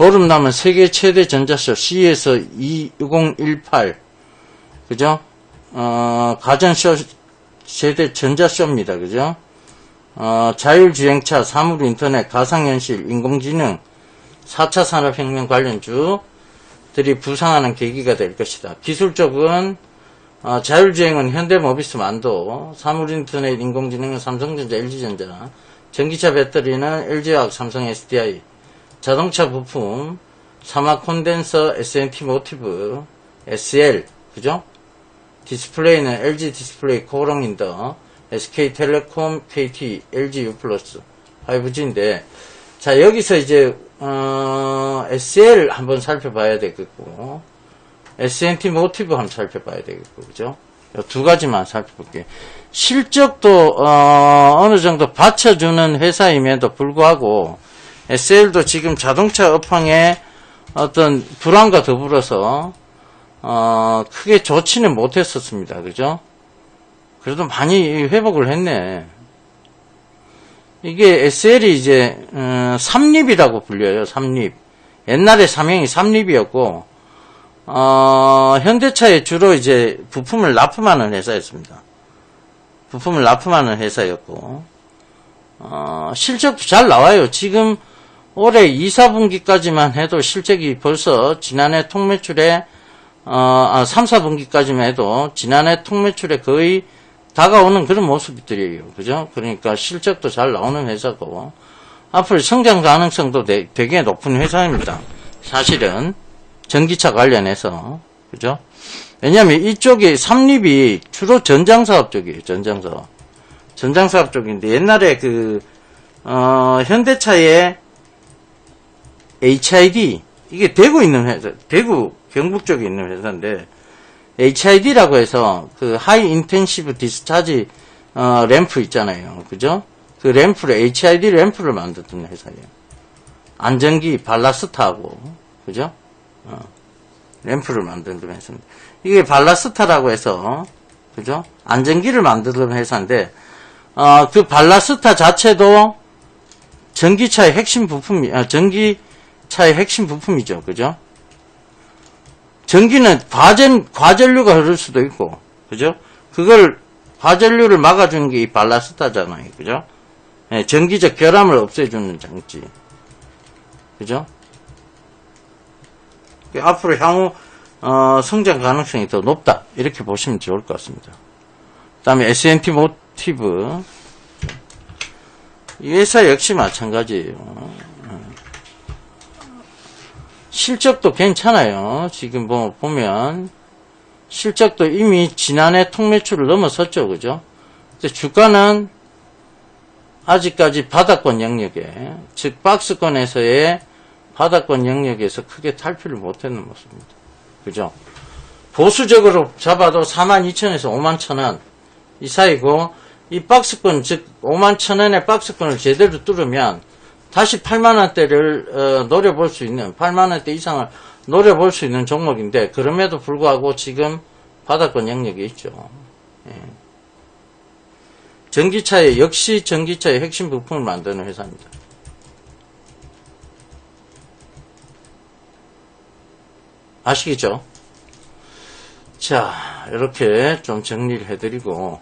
보름 남은 세계 최대 전자쇼 CES 2018 그죠? 어, 가전쇼 최대 전자쇼입니다. 그죠? 어, 자율주행차, 사물인터넷, 가상현실, 인공지능, 4차 산업혁명 관련주들이 부상하는 계기가 될 것이다. 기술적은 어, 자율주행은 현대모비스 만도, 사물인터넷, 인공지능은 삼성전자, LG전자, 전기차 배터리는 LG화학, 삼성 SDI, 자동차 부품, 사막 콘덴서, S&T 모티브, SL, 그죠? 디스플레이는 LG 디스플레이, 코롱인더, SK텔레콤, KT, LG U+, 5G인데, 자, 여기서 이제, 어, SL 한번 살펴봐야 되겠고, S&T 모티브 한번 살펴봐야 되겠고, 그죠? 요두 가지만 살펴볼게요. 실적도, 어, 어느 정도 받쳐주는 회사임에도 불구하고, SL도 지금 자동차 업황에 어떤 불안과 더불어서, 어, 크게 좋지는 못했었습니다. 그죠? 그래도 많이 회복을 했네. 이게 SL이 이제, 어, 삼립이라고 불려요, 삼립. 옛날에 사명이 삼립이었고, 어, 현대차에 주로 이제 부품을 납품하는 회사였습니다. 부품을 납품하는 회사였고, 어, 실적도 잘 나와요. 지금 올해 2, 4분기까지만 해도 실적이 벌써 지난해 통매출에, 어, 아, 3, 4분기까지만 해도 지난해 통매출에 거의 다가오는 그런 모습들이에요. 그죠? 그러니까 실적도 잘 나오는 회사고, 앞으로 성장 가능성도 되- 되게 높은 회사입니다. 사실은. 전기차 관련해서 그죠? 왜냐하면 이쪽이 삼립이 주로 전장사업 쪽이에요. 전장사업. 전장사업 쪽인데 옛날에 그 어, 현대차의 HID 이게 대구 있는 회사, 대구 경북 쪽에 있는 회사인데 HID라고 해서 그 하이 인텐시브 디스차지 어, 램프 있잖아요. 그죠? 그 램프를 HID 램프를 만들던 회사예요. 안전기 발라스트하고 그죠? 어, 램프를 만드는 회사입니다. 이게 발라스타라고 해서, 그죠? 안전기를 만드는 회사인데, 어, 그 발라스타 자체도 전기차의 핵심 부품이, 아, 전기 차의 핵심 부품이죠. 그죠? 전기는 과전, 과전류가 흐를 수도 있고, 그죠? 그걸, 과전류를 막아주는 게 이 발라스타잖아요. 그죠? 예, 전기적 결함을 없애주는 장치. 그죠? 앞으로 향후 어, 성장 가능성이 더 높다 이렇게 보시면 좋을 것 같습니다. 그 다음에 S&T 모티브 이 회사 역시 마찬가지예요. 어. 실적도 괜찮아요. 지금 뭐 보면 실적도 이미 지난해 통매출을 넘어섰죠, 그죠? 근데 주가는 아직까지 바닥권 영역에 즉 박스권에서의 바닥권 영역에서 크게 탈피를 못했는 모습입니다. 그죠? 보수적으로 잡아도 42,000에서 51,000원 이 사이고 이 박스권 즉 51,000원의 박스권을 제대로 뚫으면 다시 8만원대를 어, 노려볼 수 있는 8만원대 이상을 노려볼 수 있는 종목인데 그럼에도 불구하고 지금 바닥권 영역에 있죠. 예. 전기차의 역시 전기차의 핵심 부품을 만드는 회사입니다. 아시겠죠? 자, 이렇게 좀 정리를 해드리고,